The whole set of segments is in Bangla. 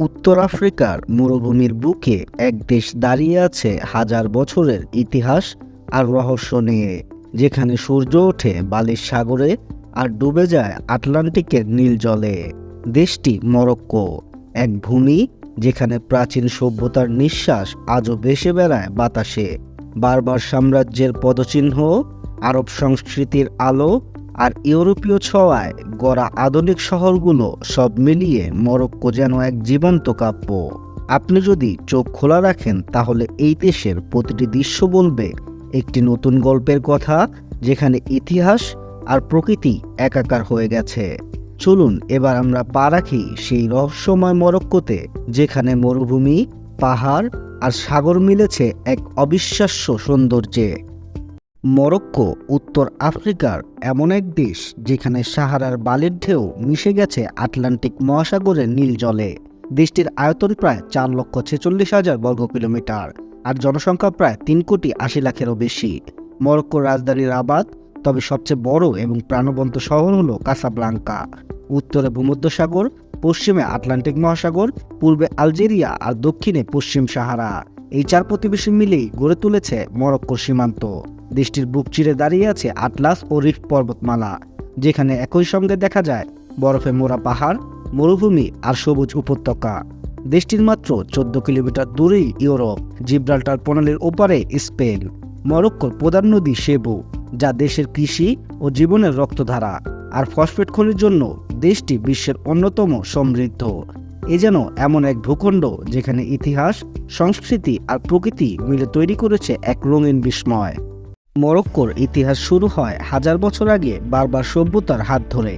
উত্তর আফ্রিকার মরুভূমির বুকে এক দেশ দাঁড়িয়ে আছে হাজার বছরের ইতিহাস আর রহস্য নিয়ে, যেখানে সূর্য ওঠে বালির সাগরে আর ডুবে যায় আটলান্টিকের নীল জলে। দেশটি মরক্কো, এক ভূমি যেখানে প্রাচীন সভ্যতার নিঃশ্বাস আজও ভেসে বেড়ায় বাতাসে। বারবার সাম্রাজ্যের পদচিহ্ন, আরব সংস্কৃতির আলো আর ইউরোপীয় ছোঁয়ায় গড়া আধুনিক শহরগুলো সব মিলিয়ে মরক্কো যেন এক জীবন্ত কাব্য। আপনি যদি চোখ খোলা রাখেন, তাহলে এই দেশের প্রতিটি দৃশ্য বলবে একটি নতুন গল্পের কথা, যেখানে ইতিহাস আর প্রকৃতি একাকার হয়ে গেছে। চলুন, এবার আমরা পা রাখি সেই রহস্যময় মরক্কোতে, যেখানে মরুভূমি, পাহাড় আর সাগর মিলেছে এক অবিশ্বাস্য সৌন্দর্যে। মরক্কো উত্তর আফ্রিকার এমন এক দেশ যেখানে সাহারার বালির ঢেউ মিশে গেছে আটলান্টিক মহাসাগরের নীল জলে। দেশটির আয়তন প্রায় চার লক্ষ ছেচল্লিশ হাজার বর্গ কিলোমিটার আর জনসংখ্যা প্রায় তিন কোটি আশি লাখেরও বেশি। মরক্কোর রাজধানী রাবাত, তবে সবচেয়ে বড় এবং প্রাণবন্ত শহর হল কাসাব্লাঙ্কা। উত্তরে ভূমধ্যসাগর, পশ্চিমে আটলান্টিক মহাসাগর, পূর্বে আলজেরিয়া আর দক্ষিণে পশ্চিম সাহারা। এই চার প্রতিবেশী মিলেই গড়ে তুলেছে মরক্কোর সীমান্ত। দেশটির বুক চিরে দাঁড়িয়ে আছে আটলাস ও রিফ পর্বতমালা, যেখানে একই সঙ্গে দেখা যায় বরফে মোড়া পাহাড়, মরুভূমি আর সবুজ উপত্যকা। দেশটির মাত্র চোদ্দ কিলোমিটার দূরেই ইউরোপ, জিব্রাল্টার প্রণালীর ওপারে স্পেন। মরক্কোর প্রধান নদী সেবু, যা দেশের কৃষি ও জীবনের রক্তধারা, আর ফসফেট খনির জন্য দেশটি বিশ্বের অন্যতম সমৃদ্ধ। এ যেন এমন এক ভূখণ্ড যেখানে ইতিহাস, সংস্কৃতি আর প্রকৃতি মিলে তৈরি করেছে এক রঙিন বিস্ময়। মরক্কোর ইতিহাস শুরু হয় হাজার বছর আগে বারবার সভ্যতার হাত ধরে।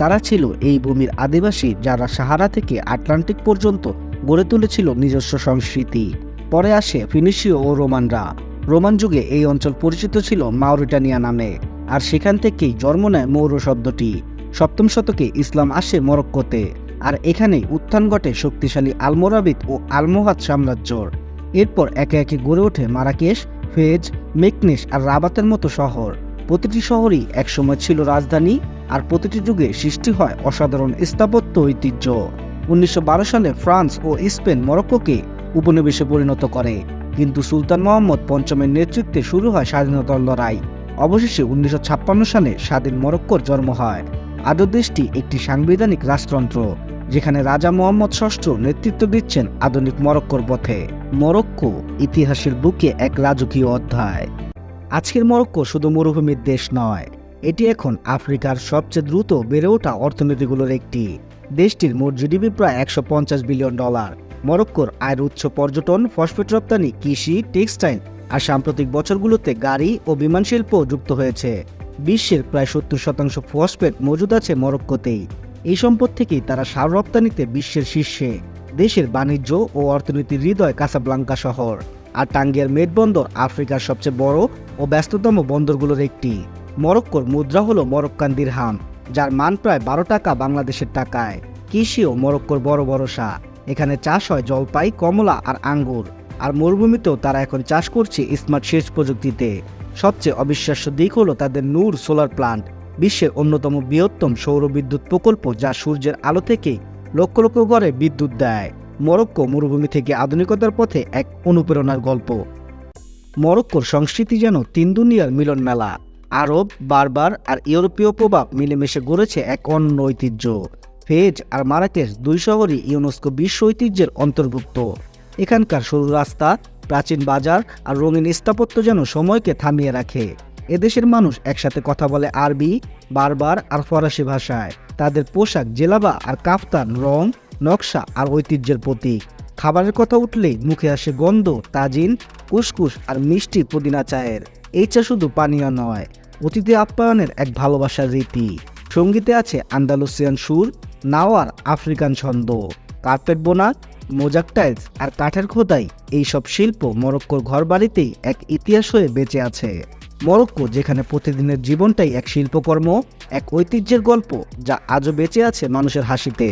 তারা ছিল এই ভূমির আদিবাসী যারা সাহারা থেকে আটলান্টিক পর্যন্ত গড়ে তুলেছিল নিজস্ব সংস্কৃতি। পরে আসে ফিনিশীয় ও রোমানরা। রোমান যুগে এই অঞ্চল পরিচিত ছিল মাউরিটানিয়া নামে, আর সেখান থেকেই জন্ম নেয় মৌর শব্দটি। সপ্তম শতকে ইসলাম আসে মরক্কোতে, আর এখানেই উত্থান ঘটে শক্তিশালী আলমোরাবিদ ও আলমোহাদ সাম্রাজ্যর। এরপর একে একে গড়ে ওঠে মারাকেশ ফেজ মেকনেস আর রাবাতের মতো শহর। প্রতিটি শহরই একসময় ছিল রাজধানী আর প্রতিটি যুগে সৃষ্টি হয় অসাধারণ স্থাপত্য ঐতিহ্য। উনিশশো বারো সালে ফ্রান্স ও স্পেন মরক্কোকে উপনিবেশে পরিণত করে। কিন্তু সুলতান মোহাম্মদ পঞ্চমের নেতৃত্বে শুরু হয় স্বাধীনতার লড়াই। অবশেষে উনিশশো ছাপ্পান্ন সালে স্বাধীন মরক্কোর জন্ম হয়। আদর দেশটি একটি সাংবিধানিক রাজতন্ত্র, যেখানে রাজা মোহাম্মদ ষষ্ঠ নেতৃত্ব দিচ্ছেন আধুনিক মরক্কোর পথে। মরক্কো ইতিহাসের বুকে এক রাজকীয় অধ্যায়। আজকের মরক্কো শুধু মরুভূমির দেশ নয়, এটি এখন আফ্রিকার সবচেয়ে দ্রুত বেড়ে ওঠা অর্থনীতিগুলোর একটি। দেশটির মোট জিডিপি প্রায় একশো পঞ্চাশ বিলিয়ন ডলার। মরক্কোর আয়ের উৎস পর্যটন, ফসফেট রপ্তানি, কৃষি, টেক্সটাইল আর সাম্প্রতিক বছরগুলোতে গাড়ি ও বিমান শিল্প যুক্ত হয়েছে। বিশ্বের প্রায় সত্তর শতাংশ ফসফেট মজুদ আছে মরক্কোতেই। এই সম্পদ থেকেই তারা সার রপ্তানিতে বিশ্বের শীর্ষে। দেশের বাণিজ্য ও অর্থনীতির হৃদয় কাসাব্লাঙ্কা শহর। আর টাঙ্গিয়ার মেটবন্দর আফ্রিকার সবচেয়ে বড় ও ব্যস্ততম বন্দরগুলোর একটি। মরক্কোর মুদ্রা হলো মরক্কান দিরহাম, যার মান প্রায় বারো টাকা বাংলাদেশের টাকায়। কৃষিও মরক্কোর বড় ভরসা, এখানে চাষ হয় জলপাই, কমলা আর আঙ্গুর। আর মরুভূমিতেও তারা এখন চাষ করছে স্মার্ট সেচ প্রযুক্তিতে। সবচেয়ে অবিশ্বাস্য দিক হলো তাদের নূর সোলার প্লান্ট, বিশ্বের অন্যতম বৃহত্তম সৌর বিদ্যুৎ প্রকল্প যা সূর্যের আলো থেকে লক্ষ লক্ষ ঘরে বিদ্যুৎ দেয়। মরক্কো মরুভূমি থেকে আধুনিকতার পথে এক অনুপ্রেরণার গল্প। মরক্কোর সংস্কৃতি যেন তিন দুনিয়ার মিলন মেলা। আরব, বারবার আর ইউরোপীয় প্রভাব মিলেমিশে গড়েছে এক অন্য ঐতিহ্য। ফেজ আর মারাকেশ দুই শহরই ইউনেস্কো বিশ্ব ঐতিহ্যের অন্তর্ভুক্ত। এখানকার সরু রাস্তা, প্রাচীন বাজার আর রঙিন স্থাপত্য যেন সময়কে থামিয়ে রাখে। এদেশের মানুষ একসাথে কথা বলে আরবি, বারবার আর ফরাসি ভাষায়। তাদের পোশাক জেলাবা আর কাফতান, রং, নকশা আর ঐতিহ্যের প্রতীক। খাবারের কথা উঠলেই মুখে আসে গন্ধ, তাজিন, কুসকুস আর মিষ্টি পুদিনা চায়ের। এই চা শুধু পানীয় নয় অতিথি আপ্যায়নের এক ভালোবাসার রীতি। সঙ্গীতে আছে আন্দালুসিয়ান সুর, নাওয়ার আফ্রিকান ছন্দ। কার্পেট বোনা, মোজাক টাইলস আর কাঠের খোদাই এইসব শিল্প মরক্কোর ঘরবাড়িতেই এক ইতিহাস হয়ে বেঁচে আছে। মরক্কো যেখানে প্রতিদিনের জীবনটাই এক শিল্পকর্ম এক ঐতিহ্যের গল্প যা আজও বেঁচে আছে মানুষের হাসিতে।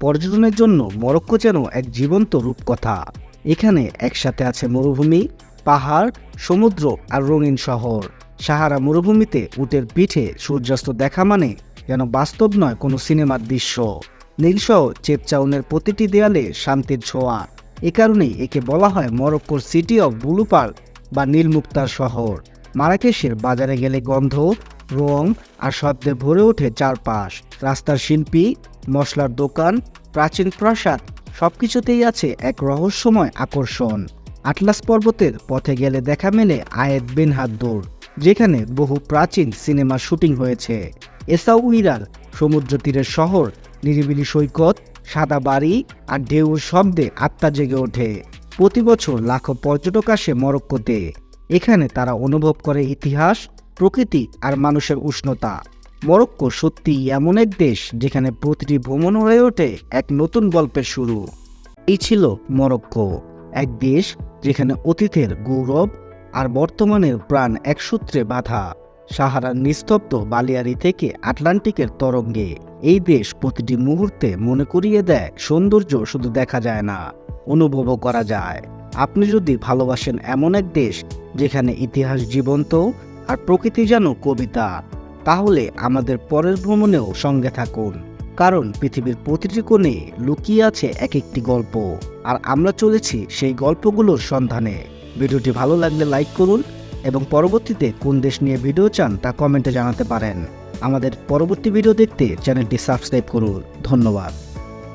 পর্যটনের জন্য মরক্কো যেন এক জীবন্ত রূপকথা। এখানে একসাথে আছে মরুভূমি, পাহাড়, সমুদ্র আর রঙিন শহর। সাহারা মরুভূমিতে উটের পিঠে সূর্যাস্ত দেখা মানে যেন বাস্তব নয় কোনো সিনেমার দৃশ্য। নীলসহ চেপচাউনের প্রতিটি দেয়ালে শান্তির ছোঁয়া। এ কারণেই একে বলা হয় মরক্কোর সিটি অফ ব্লুপার বা নীলমুক্তার শহর। মারাকেশের বাজারে গেলে গন্ধ রং আর শব্দে ভরে ওঠে চারপাশ। রাস্তার শিল্পী, মশলার দোকান, প্রাচীন প্রাসাদ, সবকিছুতেই আছে এক রহস্যময় আকর্ষণ। আটলাস পর্বতের পথে গেলে দেখা মেলে আয়েদ বিন হাদ্দুর, যেখানে বহু প্রাচীন সিনেমা শুটিং হয়েছে। এসাউ এসাউইরার সমুদ্র তীরের শহর, নিরিবিলি সৈকত, সাদা বাড়ি আর ঢেউ শব্দে আত্মা জেগে ওঠে। প্রতি বছর লাখো পর্যটক আসে মরক্কোতে। এখানে তারা অনুভব করে ইতিহাস প্রকৃতি আর মানুষের উষ্ণতা। মরক্কো সত্যিই এমন এক দেশ যেখানে প্রতিটি ভ্রমণ হয়ে ওঠে এক নতুন গল্পের শুরু। এই ছিল মরক্কো, এক দেশ যেখানে অতীতের গৌরব আর বর্তমানের প্রাণ এক সূত্রে বাঁধা। সাহারার নিস্তব্ধ বালিয়ারি থেকে আটলান্টিকের তরঙ্গে এই দেশ প্রতিটি মুহূর্তে মনে করিয়ে দেয়, সৌন্দর্য শুধু দেখা যায় না, অনুভবও করা যায়। আপনি যদি ভালোবাসেন এমন এক দেশ যেখানে ইতিহাস জীবন্ত আর প্রকৃতি যেন কবিতা, তাহলে আমাদের পরের ভ্রমণেও সঙ্গে থাকুন। কারণ পৃথিবীর প্রতিটি কোণে লুকিয়ে আছে এক একটি গল্প, আর আমরা চলেছি সেই গল্পগুলোর সন্ধানে। ভিডিওটি ভালো লাগলে লাইক করুন এবং পরবর্তীতে কোন দেশ নিয়ে ভিডিও চান তা কমেন্টে জানাতে পারেন। আমাদের পরবর্তী ভিডিও দেখতে চ্যানেলটি সাবস্ক্রাইব করুন। ধন্যবাদ।